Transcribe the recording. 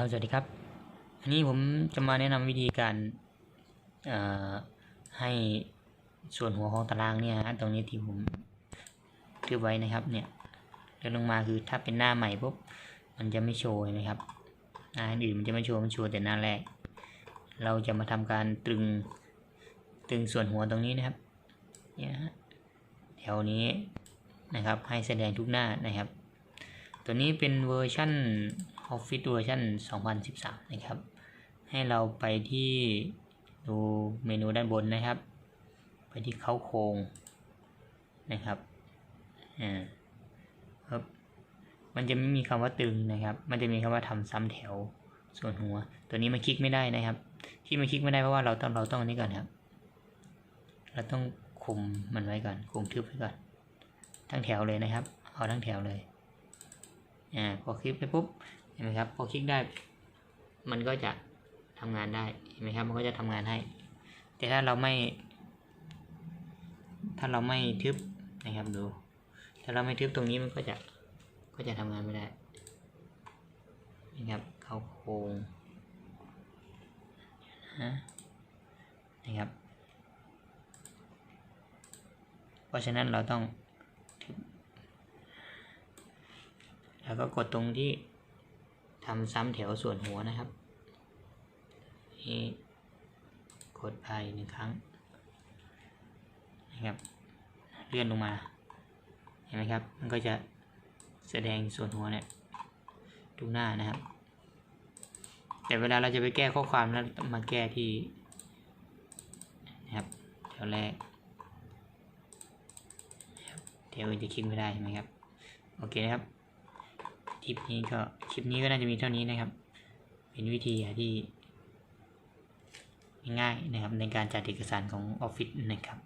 ครับสวัสดีครับ อันนี้ผมจะมาแนะนำวิธีการให้ส่วนหัวของตารางเนี่ยฮะตรงนี้ที่ผมทึบไว้นะครับเนี่ยเลื่อนลงมาคือถ้าเป็นหน้าใหม่ปุ๊บมันจะไม่โชว์นะครับหน้าอื่นมันจะไม่โชว์มันโชว์แต่หน้าแรก เราจะมาทำการตรึงตรึงส่วนหัวตรงนี้นะครับเนี่ยแถวนี้นะครับให้แสดงทุกหน้านะครับ ตัวนี้เป็นเวอร์ชั่น Office เวอร์ชัน2013 นะครับ ให้เราไปที่ดูเมนูด้านบนนะครับ ไปที่เข้าโครงนะครับอ่าครับมันจะไม่มีคำว่าตึงนะครับ มันจะมีคำว่าทำซ้ำแถวส่วนหัว ตัวนี้มันคลิกไม่ได้นะครับ ที่มันคลิกไม่ได้เพราะว่าเราต้องเราต้องอันนี้ก่อนครับ เราต้องคุมมันไว้ก่อน คุมทึบไว้ก่อน ทั้งแถวเลยนะครับ เอาทั้งแถวเลย อ่า พอคลิกไปปุ๊บ ห็นไหมครับพอคลิกได้ มันก็จะทำงานได้เห็นไหมครับ มันก็จะทำงานให้ แต่ถ้าเราไม่ ถ้าเราไม่ทึบนะครับดู ถ้าเราไม่ทึบตรงนี้มันก็จะก็จะทำงานไม่ได้นะครับเข้าโครงนะครับ เพราะฉะนั้นเราต้อง แล้วก็กดตรงที่ ทำซ้ำแถวส่วนหัวนะครับนี่กดไปหนึ่งครั้งนะครับ เลื่อนลงมา เห็นไหมครับ มันก็จะแสดงส่วนหัวเนี่ยทุกหน้านะครับ แต่เวลาเราจะไปแก้ข้อความแล้วมาแก้ที่นะครับแถวแรกแถวอื่นจะคลิกไม่ได้ใช่ไหมครับ โอเคนะครับ ลิปนี้ก็คลิปนี้ก็น่าจะมีเท่านี้นะครับ เป็นวิธีที่ง่ายๆนะครับในการจัดเอกสารของออฟฟิศนะครับ